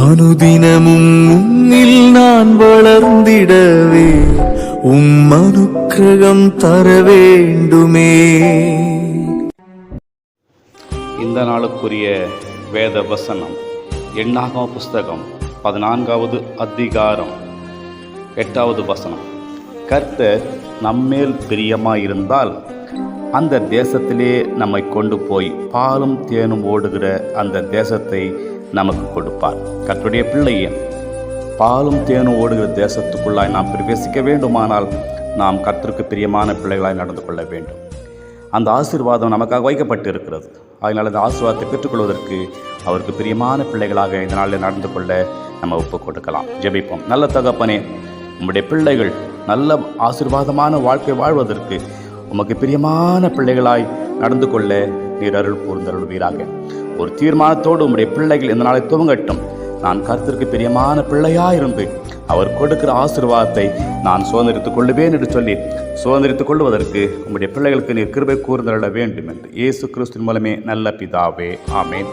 அனுதினமும் உன்னில் நான் வளர்ந்திடவே உம் அனுக்கிரகம் தர வேண்டுமே இந்த நாளுக்குரிய வேத வசனம் எண்ணாகம புஸ்தகம் பதினான்காவது அதிகாரம் எட்டாவது வசனம். கர்த்தர் நம்மேல் பிரியமாயிருந்தால் அந்த தேசத்திலே நம்மை கொண்டு போய் பாலும் தேனும் ஓடுகிற அந்த தேசத்தை நமக்கு கொடுப்பார். கத்துடைய பிள்ளையே பாலும் தேனும் ஓடுகிற தேசத்துக்குள்ளாய் நாம் பிரவேசிக்க வேண்டுமானால் நாம் கத்திற்கு பிரியமான பிள்ளைகளாய் நடந்து கொள்ள வேண்டும். அந்த ஆசீர்வாதம் நமக்காக வைக்கப்பட்டு இருக்கிறது அதனால் அந்த ஆசீர்வாதத்தை பெற்றுக்கொள்வதற்கு அவருக்கு பிரியமான பிள்ளைகளாக இந்த நாளில் நடந்து கொள்ள நம்ம ஒப்பு கொடுக்கலாம். ஜெபிப்போம். நல்ல தகப்பனே உம்முடைய பிள்ளைகள் நல்ல ஆசீர்வாதமான வாழ்க்கை வாழ்வதற்கு உமக்கு பிரியமான பிள்ளைகளாய் நடந்து கொள்ள நீர் அருள் கூர்ந்தருள்வீராக ஒரு தீர்மானத்தோடு உம்முடைய பிள்ளைகள் இந்த நாளை துவங்கட்டும். நான் கருத்திற்கு பிரியமான பிள்ளையாயிருந்து அவர் கொடுக்கிற ஆசீர்வாதத்தை நான் சுதந்திரித்துக் கொள்ளுவேன் என்று சொல்லி சுதந்திரித்துக் கொள்வதற்கு உம்முடைய பிள்ளைகளுக்கு நீர் கிருபை கூர்ந்தருள வேண்டும் என்று இயேசு கிறிஸ்துவின் மூலமே நல்ல பிதாவே. ஆமேன்.